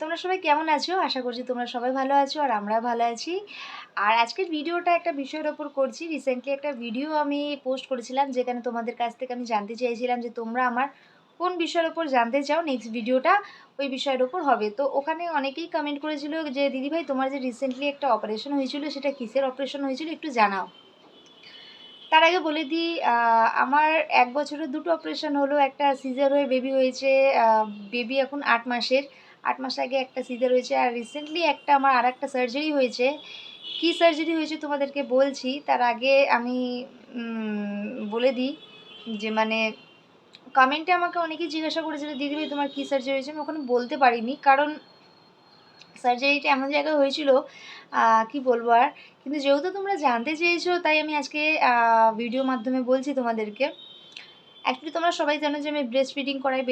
তোমরা সবাই কেমন আছো? আশা করছি তোমরা সবাই ভালো আছো আর আমরাও ভালো আছি। আর আজকের ভিডিওটা একটা বিষয়ের ওপর করছি। রিসেন্টলি একটা ভিডিও আমি পোস্ট করেছিলাম যেখানে তোমাদের কাছ থেকে আমি জানতে চেয়েছিলাম যে তোমরা আমার কোন বিষয়ের ওপর জানতে চাও নেক্সট ভিডিওটা ওই বিষয়ের ওপর হবে। তো ওখানে অনেকেই কমেন্ট করেছিল যে দিদিভাই তোমার যে রিসেন্টলি একটা অপারেশন হয়েছিল, সেটা কিসের অপারেশন হয়েছিল একটু জানাও? তার আগে বলে দিই আমার এক বছরের দুটো অপারেশন হলো। একটা সিজার হয়ে বেবি হয়েছে বেবি এখন আট মাসের। আট মাস আগে একটা সিজার হয়েছে আর রিসেন্টলি একটা আমার আর একটা সার্জারি হয়েছে। কী সার্জারি হয়েছে তোমাদেরকে বলছি, তার আগে আমি বলে দিই যে মানে কমেন্টে আমাকে অনেকেই জিজ্ঞাসা করেছিল দিদিভাই তোমার কী সার্জারি হয়েছে? আমি ওখানে বলতে পারিনি, কারণ সার্জারিটা এমন জায়গায় হয়েছিল কি বলব আর? কিন্তু যেহেতু তোমরা জানতে চেয়েছো, তাই আমি আজকে ভিডিও মাধ্যমে বলছি তোমাদেরকে। অ্যাকচুয়ালি তোমরা সবাই জানো যে আমি ব্রেস্ট ফিডিং করাই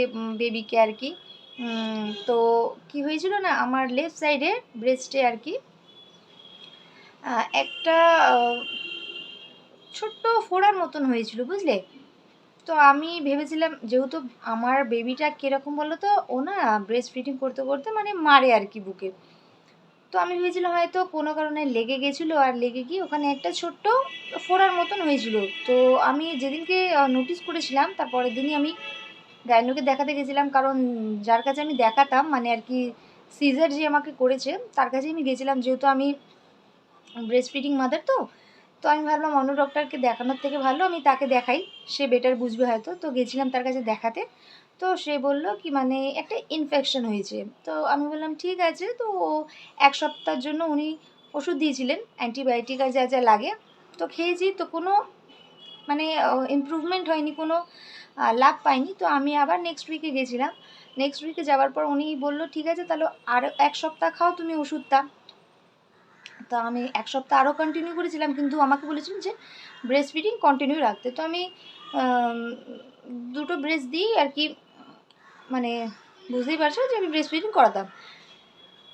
বেবিকে আর কি। তো কি হয়েছিল না, আমার লেফট সাইডে ব্রেস্টে আর কি একটা ছোট্ট ফোড়ার মতন হয়েছিল, বুঝলে? তো আমি ভেবেছিলাম যেহেতু আমার বেবিটা কীরকম বলো তো ও না ব্রেস্ট ফিডিং করতে করতে মানে মারে আর কি বুকে। তো আমি ভেবেছিলাম হয়তো কোনো কারণে লেগে গেছিল, আর লেগে গিয়ে ওখানে একটা ছোট্ট ফোড়ার মতন হয়েছিল। তো আমি যেদিনকে নোটিস করেছিলাম, তারপরের দিনই আমি গাইনোকে দেখাতে গেছিলাম, কারণ যার কাছে আমি দেখাতাম মানে আর কি সিজার যে আমাকে করেছে, তার কাছে আমি গেছিলাম, যেহেতু আমি ব্রেস্ট ফিডিং মাদার তো তো আমি ভাবলাম অন্য ডক্টরকে দেখানোর থেকে ভালো, আমি তাকে দেখাই, সে বেটার বুঝবে হয়তো, তো গেছিলাম তার কাছে দেখাতে, তো সে বলল কি মানে একটা ইনফেকশন হয়েছে, তো আমি বললাম ঠিক আছে, তো ও এক সপ্তাহের জন্য উনি ওষুধ দিয়েছিলেন অ্যান্টিবায়োটিক আর যা যা লাগে, তো খেয়েছি, তো কোনো মানে ইমপ্রুভমেন্ট হয়নি, কোনো লাভ পাইনি। তো আমি আবার নেক্সট উইকে গেছিলাম। নেক্সট উইকে যাওয়ার পর উনি বলল, ঠিক আছে, তাহলে আর এক সপ্তাহ খাও তুমি ওষুধটা। তো আমি এক সপ্তাহ আরও কন্টিনিউ করেছিলাম, কিন্তু আমাকে বলেছিলেন যে ব্রেস্ট ফিডিং কন্টিনিউ রাখতে। তো আমি দুটো ব্রেস্ট দিই আর কি মানে বুঝতেই পারছ যে আমি ব্রেস্ট ফিডিং করাতাম।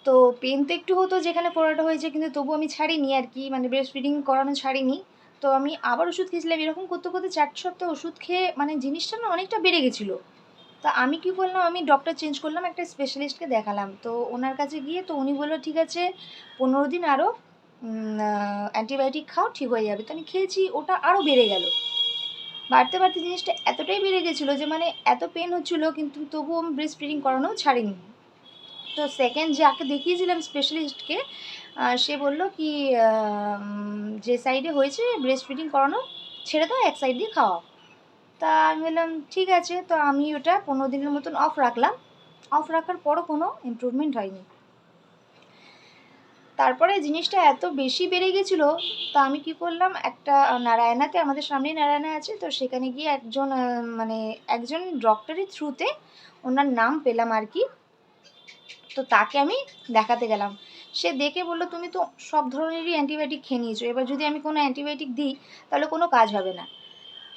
তো পেন তো একটু হতো, যেখানে পড়াটা হয়েছে, কিন্তু তবু আমি ছাড়িনি আর কি মানে ব্রেস্ট ফিডিং করানো ছাড়িনি। তো আমি আবার ওষুধ খেয়েছিলাম, এরকম করতে করতে চার সপ্তাহ ওষুধ খেয়ে মানে জিনিসটা না অনেকটা বেড়ে গেছিল। তো আমি কি করলাম, আমি ডক্টর চেঞ্জ করলাম, একটা স্পেশালিস্টকে দেখালাম। তো ওনার কাছে গিয়ে তো উনি বলল, ঠিক আছে, পনেরো দিন আরও অ্যান্টিবায়োটিক খাও, ঠিক হয়ে যাবে। তো আমি খেয়েছি, ওটা আরও বেড়ে গেল। বাড়তে বাড়তে জিনিসটা এতটাই বেড়ে গেছিল যে মানে এত পেন হচ্ছিল, কিন্তু তবুও আমি ব্রেস্ট ফিডিং করানো ছাড়িনি। তো সেকেন্ড যাকে দেখিয়েছিলাম স্পেশালিস্টকে সে বলল কি যে সাইডে হয়েছে ব্রেস্ট ফিডিং করানো, ছেড়ে দাও, এক সাইড দিয়ে খাওয়াও। তা আমি বললাম, ঠিক আছে। তো আমি ওটা পনেরো দিনের মতন অফ রাখলাম। অফ রাখার পরও কোনো ইমপ্রুভমেন্ট হয়নি। তারপরে জিনিসটা এত বেশি বেড়ে গেছিল, তো আমি কি করলাম, একটা নারায়ণাতে, আমাদের সামনেই নারায়ণা আছে, তো সেখানে গিয়ে একজন মানে একজন ডক্টরের থ্রুতে ওনার নাম পেলাম আর কি। তো তাকে আমি দেখাতে গেলাম। সে দেখে বলল, তুমি তো সব ধরনেরই অ্যান্টিবায়োটিক খেয়ে নিয়েছো। এবার যদি আমি কোনো অ্যান্টিবায়োটিক দিই, তাহলে কোনো কাজ হবে না।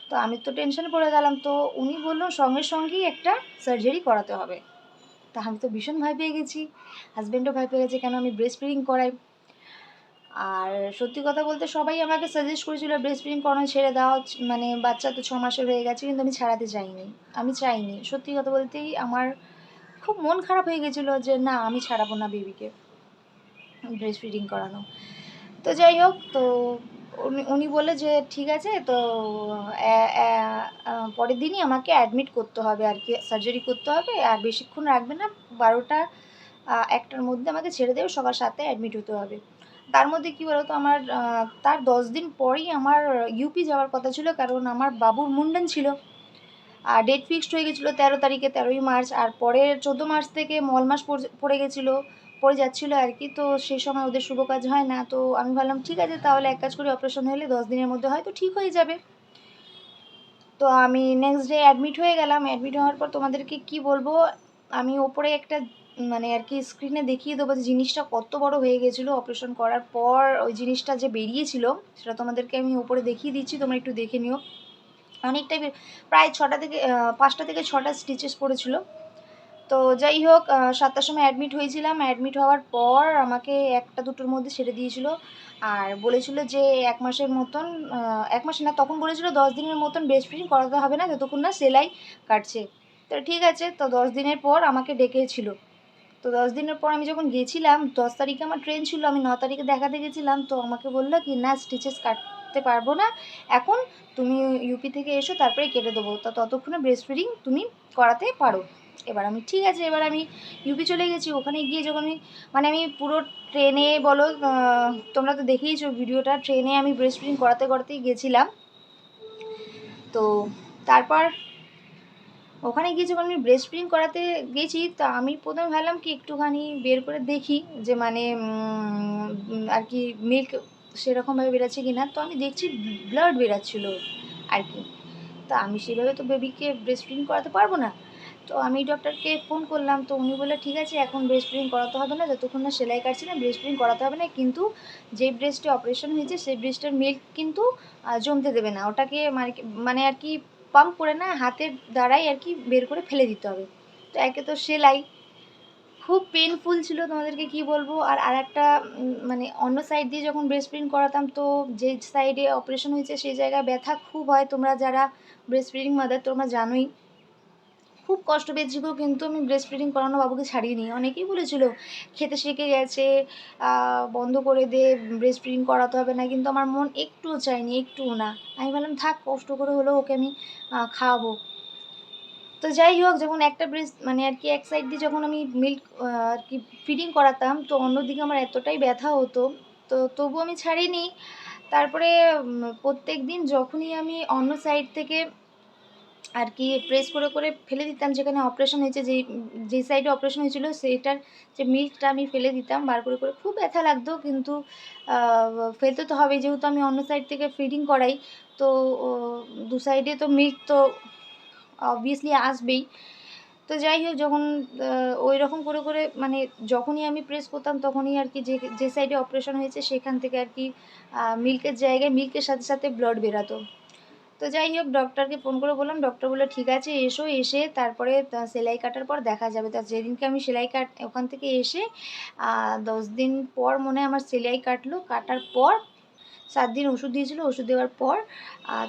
তো আমি তো টেনশন পড়ে গেলাম। তো উনি বলল, সঙ্গে সঙ্গেই একটা সার্জারি করাতে হবে। তা আমি তো ভীষণ ভয় পেয়ে গেছি। হাজব্যান্ডও ভয় পেয়ে গেছে, কেন আমি ব্রেস্ট ফিডিং করাই? আর সত্যি কথা বলতে সবাই আমাকে সাজেস্ট করেছিল ব্রেস্ট ফিডিং করানো ছেড়ে দাও। মানে বাচ্চা তো ছ মাসের হয়ে গেছে, কিন্তু আমি ছাড়াতে চাইনি। আমি চাইনি। সত্যি কথা বলতেই আমার খুব মন খারাপ হয়ে গেছিল যে, না, আমি ছাড়াবো না বেবিকে ব্রেস্ট ফিডিং করানো। তো যাই হোক, তো উনি উনি বলে যে, ঠিক আছে, তো পরের দিনই আমাকে অ্যাডমিট করতে হবে আর কি সার্জারি করতে হবে। আর বেশিক্ষণ রাখবে না, বারোটা একটার মধ্যে আমাকে ছেড়ে দেবে সকাল সাথে অ্যাডমিট হতে হবে। তার মধ্যে কী বলতো, আমার তার দশ দিন পরেই আমার ইউপি যাওয়ার কথা ছিল, কারণ আমার বাবুর মুন্ডন ছিল। আর ডেট ফিক্সড হয়ে গেছিল তেরো তারিখে, তেরোই মার্চ, আর পরের চোদ্দ মার্চ থেকে মল মাস পড়ে- গেছিল, পড়ে যাচ্ছিল আর কি। তো সেই সময় ওদের শুভ কাজ হয় না, তো আমি ভাবলাম, ঠিক আছে, তাহলে এক কাজ করি অপারেশন হলে দশ দিনের মধ্যে হয়তো ঠিক হয়ে যাবে। তো আমি নেক্সট ডে অ্যাডমিট হয়ে গেলাম। অ্যাডমিট হওয়ার পর তোমাদেরকে কি বলব, আমি ওপরে একটা মানে আর কি স্ক্রিনে দেখিয়ে দেবো যে জিনিসটা কত বড় হয়ে গেছিল। অপারেশন করার পর ওই জিনিসটা যে বেরিয়েছিল, সেটা তোমাদেরকে আমি ওপরে দেখিয়ে দিচ্ছি, তোমরা একটু দেখে নিও। অনেকটাই প্রায় ছটা থেকে পাঁচটা থেকে ছটা স্টিচেস পড়েছিল। তো যাই হোক সাতটার সময় অ্যাডমিট হয়েছিলাম। অ্যাডমিট হওয়ার পর আমাকে একটা দুটোর মধ্যে ছেড়ে দিয়েছিল। আর বলেছিল যে এক মাসের মতন এক মাস না, তখন বলেছিল দশ দিনের মতন ব্রেস্ট ফিডিং করাতে হবে না, যতক্ষণ না সেলাই কাটছে। তো ঠিক আছে, তো দশ দিনের পর আমাকে ডেকেছিল। তো দশ দিনের পর আমি যখন গেছিলাম, দশ তারিখে আমার ট্রেন ছিল, আমি ন তারিখে দেখাতে গেছিলাম, তো আমাকে বলল কি, না স্টিচেস কাটতে পারব না। এখন তুমি ইউপি থেকে এসো তারপরে কেটে দেবো। তা ততক্ষণে ব্রেস্ট ফিডিং তুমি করাতে পারো। এবার আমি, ঠিক আছে, এবার আমি ইউপি চলে গেছি। ওখানে গিয়ে যখন আমি মানে আমি পুরো ট্রেনে বলো তোমরা তো দেখেইছো ভিডিওটা ট্রেনে আমি ব্রেস্ট ফিডিং করাতে করাতেই গেছিলাম। তো তারপর ওখানে গিয়ে যখন আমি ব্রেস্ট ফিডিং করাতে গেছি, তো আমি প্রথমে ভাবলাম কি একটুখানি বের করে দেখি যে মানে আর কি মিল্ক সেরকমভাবে বেরোচ্ছে কি না তো আমি দেখছি ব্লাড বেরাচ্ছিলো আর কি। তো আমি সেভাবে তো বেবিকে ব্রেস্ট ফিডিং করাতে পারব না। তো আমি ডক্টরকে ফোন করলাম, তো উনি বললে, ঠিক আছে, এখন ব্রেস্ট ফিডিং করাতে হবে না, যতক্ষণ না সেলাই কাটছে না ব্রেস্ট ফিডিং করাতে হবে না। কিন্তু যে ব্রেস্টে অপারেশন হয়েছে সেই ব্রেস্টের মিল্ক কিন্তু জমতে দেবে না। ওটাকে মানে মানে আর কি পাম্প করে না, হাতের দ্বারাই আর কি বের করে ফেলে দিতে হবে। তো একে তো সেলাই খুব পেনফুল ছিল তোমাদেরকে কি বলব? আর আর একটা মানে অন্য সাইড দিয়ে যখন ব্রেস্ট ফিডিং করাতাম, তো যে সাইডে অপারেশন হয়েছে, সেই জায়গায় ব্যথা খুব হয়। তোমরা যারা ব্রেস্ট ফিডিং মাদার তোমরা জানোই, খুব কষ্ট পেয়েছি গো, কিন্তু আমি ব্রেস্ট ফিডিং করানো বাবুকে ছাড়িয়ে নিই অনেকেই বলেছিল, খেতে শিখে গেছে বন্ধ করে দে ব্রেস্ট ফিডিং করাতে হবে না। কিন্তু আমার মন একটুও চায়নি, একটুও না। আমি বললাম, থাক, কষ্ট করে হলেও ওকে আমি খাওয়াবো। তো যাই হোক যখন একটা ব্রেস্ট মানে আর কি এক সাইড দিয়ে যখন আমি মিল্ক আর কি ফিডিং করাতাম, তো অন্যদিকে আমার এতটাই ব্যথা হতো। তো তবু আমি ছাড়িনি। তারপরে প্রত্যেক দিন যখনই আমি অন্য সাইড থেকে আর কি প্রেস করে করে ফেলে দিতাম, যেখানে অপারেশন হয়েছে, যেই যেই সাইডে অপারেশন হয়েছিল, সেইটার যে মিল্কটা আমি ফেলে দিতাম, বার করে করে খুব ব্যথা লাগতো। কিন্তু ফেলতে তো হবে যেহেতু আমি অন্য সাইড থেকে ফিডিং করাই, তো দু সাইডে তো মিল্ক তো অবভিয়াসলি আসবেই। তো যাই হোক, যখন ওই রকম করে করে মানে যখনই আমি প্রেস করতাম তখনই আর কি যে যে সাইডে অপারেশন হয়েছে সেখান থেকে আর কি মিল্কের জায়গায় মিল্কের সাথে সাথে ব্লাড বেরাতো। তো যাই হোক ডক্টরকে ফোন করে বললাম ডক্টর বলল, ঠিক আছে, এসো, এসে তারপরে সেলাই কাটার পর দেখা যাবে। তা যেদিনকে আমি সেলাই কাট, ওখান থেকে এসে দশ দিন পর মনে আমার সেলাই কাটলো। কাটার পর সাত দিন ওষুধ দিয়েছিল, ওষুধ দেওয়ার পর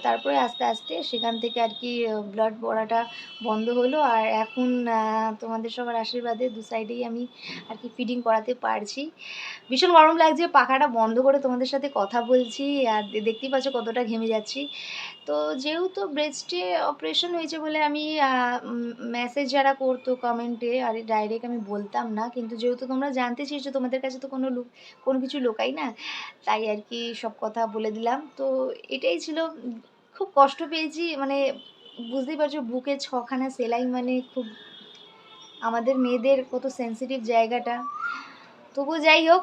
তারপরে আস্তে আস্তে সেখান থেকে আর কি ব্লাড পড়াটা বন্ধ হলো। আর এখন তোমাদের সবার আশীর্বাদে দু সাইডেই আমি আর কি ফিডিং করাতে পারছি। ভীষণ গরম লাগছে, পাখাটা বন্ধ করে তোমাদের সাথে কথা বলছি, আর দেখতেই পাচ্ছ কতটা ঘেমে যাচ্ছি। তো যেহেতু ব্রেস্টে অপারেশন হয়েছে বলে আমি মেসেজ যারা করতো কমেন্টে আর ডাইরেক্ট আমি বলতাম না, কিন্তু যেহেতু তোমরা জানতে চেয়েছো, তোমাদের কাছে তো কোনো লোক, কোনো কিছু লোকাই না, তাই আর কি সব কথা বলে দিলাম। তো এটাই ছিল, খুব কষ্ট পেয়েছি মানে বুঝতেই পারছ, বুকে ছখানা সেলাই মানে খুব আমাদের মেয়েদের কত সেন্সিটিভ জায়গাটা। তবু যাই হোক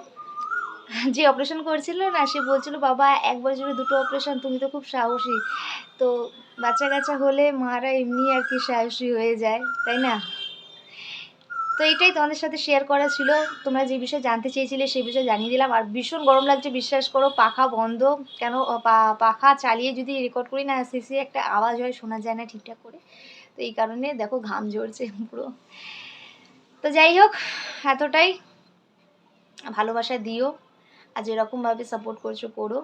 যে অপারেশন করছিল না, সে বলছিল, বাবা এক বছরে দুটো অপারেশন তুমি তো খুব সাহসী। তো বাচ্চা কাচ্চা হলে মারা এমনি আর কি সাহসী হয়ে যায়, তাই না? তো এটাই তোমাদের সাথে শেয়ার করা ছিল। তোমরা যে বিষয়ে জানতে চেয়েছিলে সেই বিষয়ে জানিয়ে দিলাম। আর ভীষণ গরম লাগছে, বিশ্বাস করো, পাখা বন্ধ। কেন? পাখা চালিয়ে যদি রেকর্ড করি না, শেষে একটা আওয়াজ হয়, শোনা যায় না ঠিকঠাক করে। তো এই কারণে দেখো, ঘাম ঝরছে পুরো। তো যাই হোক, এতটাই। ভালোবাসা দিও। আর যেরকমভাবে সাপোর্ট করছ, করো।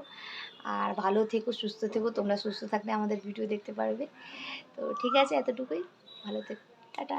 আর ভালো থেকো, সুস্থ থেকো। তোমরা সুস্থ থাকলে আমাদের ভিডিও দেখতে পারবে। তো ঠিক আছে, এতটুকুই। ভালো থেকো। টাটা।